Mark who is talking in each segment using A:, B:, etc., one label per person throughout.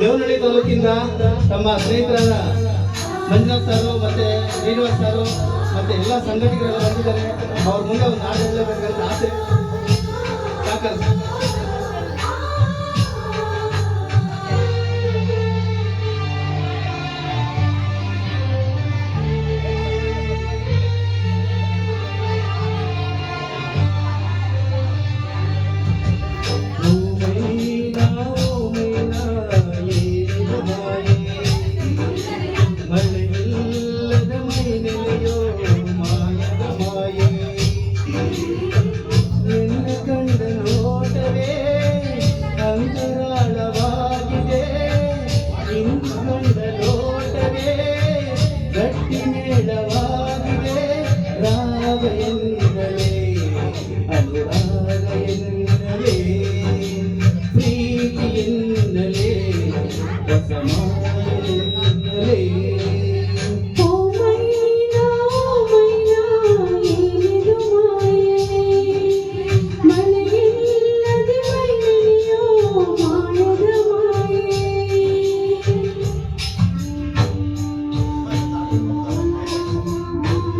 A: ದೇವನಹಳ್ಳಿ ತಾಲೂಕಿಂದ ತಮ್ಮ ಸ್ನೇಹಿತರಾದ ಮಂಜುನಾಥ್ ಸಾರು ಮತ್ತೆ ಶ್ರೀನಿವಾಸ್ ಸಾರು ಮತ್ತೆ ಎಲ್ಲ ಸಂಘಟಕರೆಲ್ಲ ಬಂದಿದ್ದಾರೆ. ಅವ್ರ ಮುಂದೆ ಒಂದು ಹಾಡು ಹೇಳಬೇಕಂತ ಆಸೆ. ಸಾಕಲ್ಲ.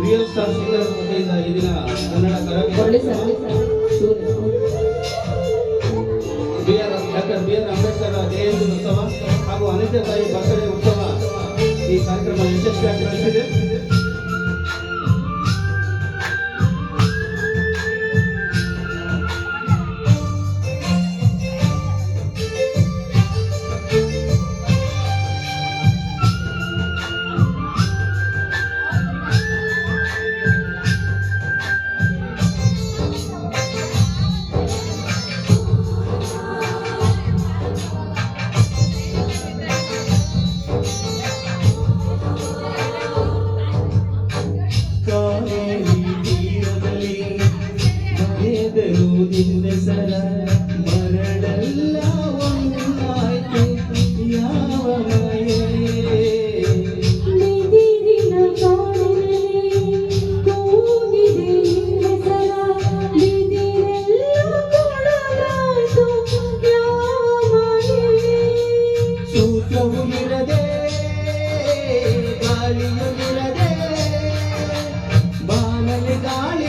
A: ರಿಯಲ್ ಸ್ಟಾರ್ ಸಿಂಗರ್ ವತಿಯಿಂದ ಈ ಅನಿತ್ಯ ತಾಯಿ ಬರ್ತ್ಡೇ ಉತ್ಸವ ಈ ಕಾರ್ಯಕ್ರಮ ಯಶಸ್ವಿಯಾಗಿ ನಡೆಸಿದೆ. காளி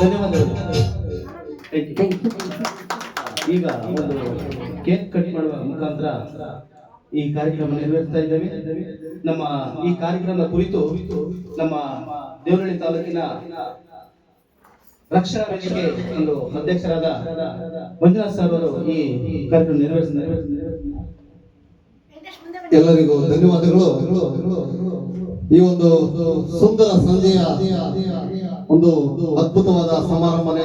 A: ಧನ್ಯವಾದಗಳು. ಈಗ ಒಂದು ಕೇಕ್ ಕಟ್ ಮಾಡುವ ಮುಖಾಂತರ ಈ ಕಾರ್ಯಕ್ರಮ ನೆರವೇರಿಸ್ತಾ ಇದ್ದೇವೆ. ನಮ್ಮ ಈ ಕಾರ್ಯಕ್ರಮದ ಕುರಿತು ನಮ್ಮ ದೇವರಳ್ಳಿ ತಾಲೂಕಿನ ರಕ್ಷಣಾ ವೇದಿಕೆ ಒಂದು ಅಧ್ಯಕ್ಷರಾದ ಮಂಜುನಾಥ್ ಸರ್ ಅವರು ಈ ಕಾರ್ಯಕ್ರಮ ನೆರವೇರಿಸಿದ್ದಾರೆ.
B: ಎಲ್ಲರಿಗೂ ಧನ್ಯವಾದಗಳು. ಈ ಒಂದು ಸುಂದರ ಸಂಜೆಯ ಒಂದು ಅದ್ಭುತವಾದ ಸಮಾರಂಭನೆ